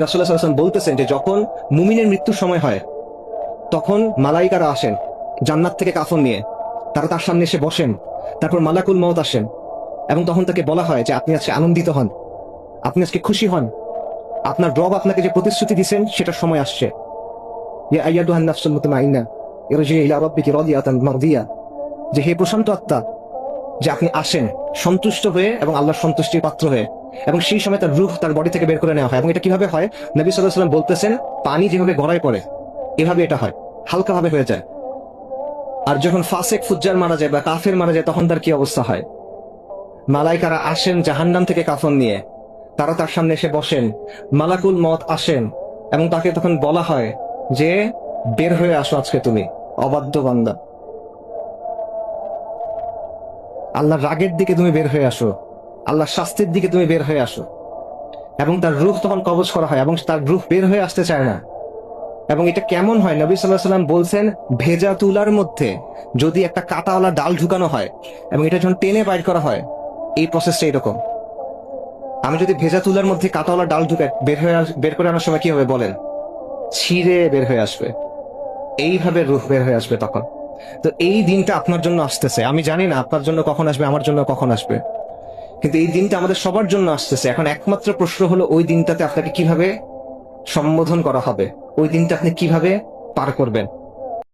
রাসুল্লাহ সাল্লাম বলতেছেন যে যখন মুমিনের মৃত্যুর সময় হয়, তখন মালাইকারা আসেন জান্নাত থেকে কাফন নিয়ে। তারা তার সামনে এসে বসেন, তারপর মালাকুল মত আসেন এবং তখন তাকে বলা হয় যে আপনি আজকে আনন্দিত হন, আপনি আজকে খুশি হন। আপনার রব আপনাকে যে প্রতিশ্রুতি দিচ্ছেন সেটার সময় আসছে। যে হে প্রশান্ত আত্মা, যে আপনি আসেন সন্তুষ্ট হয়ে এবং আল্লাহর সন্তুষ্টির পাত্র হয়ে। এবং সেই সময় তার রূহ তার বডি থেকে বের করে নেওয়া হয়। এবং এটা কীভাবে হয়? নবী সাল্লাহ সাল্লাম বলতেছেন, পানি যেভাবে গড়ায় পড়ে, এভাবে এটা হয়। হালকাভাবে হয়ে যায়। আর যখন ফাসেক, ফুজ্জার মারা যায় বা কাফের মারা যায়, তখন তার কি অবস্থা হয়? মালাইকারা আসেন জাহান্নাম থেকে কাফন নিয়ে। তারা তার সামনে এসে বসেন। মালাকুল মত আসেন এবং তাকে তখন বলা হয় যে, বের হয়ে আসো আজকে তুমি, অবাধ্য বান্দা। আল্লাহর রাগের দিকে তুমি বের হয়ে আসো। আল্লাহর শাস্তির দিকে তুমি বের হয়ে আসো। এবং তার রূহ তখন কবজ করা হয় এবং তার রূহ বের হয়ে আসতে চায় না। এবং এটা কেমন হয়? নবী সাল্লাহ সাল্লাম বলছেন, ভেজা তুলার মধ্যে যদি একটা কাটাওয়ালা ডাল ঢুকানো হয় এবং এটা যখন টেনে বাইর করা হয়, এই প্রসেসটা এরকম। আমি যদি ভেজা তুলার মধ্যে কাটাওয়ালা ডাল ঢুকে বের হয়ে বের করে আনার সময় কি হবে বলেন? ছিঁড়ে বের হয়ে আসবে। এইভাবে রুহ বের হয়ে আসবে তখন। তো এই দিনটা আপনার জন্য আসতেছে। আমি জানি না আপনার জন্য কখন আসবে, আমার জন্য কখন আসবে। কিন্তু এই দিনটা আমাদের সবার জন্য আসতেছে। এখন একমাত্র প্রশ্ন হলো, ওই দিনটাতে আপনাকে কীভাবে সম্বোধন করা হবে? ওই দিনটা আপনি কীভাবে পার করবেন?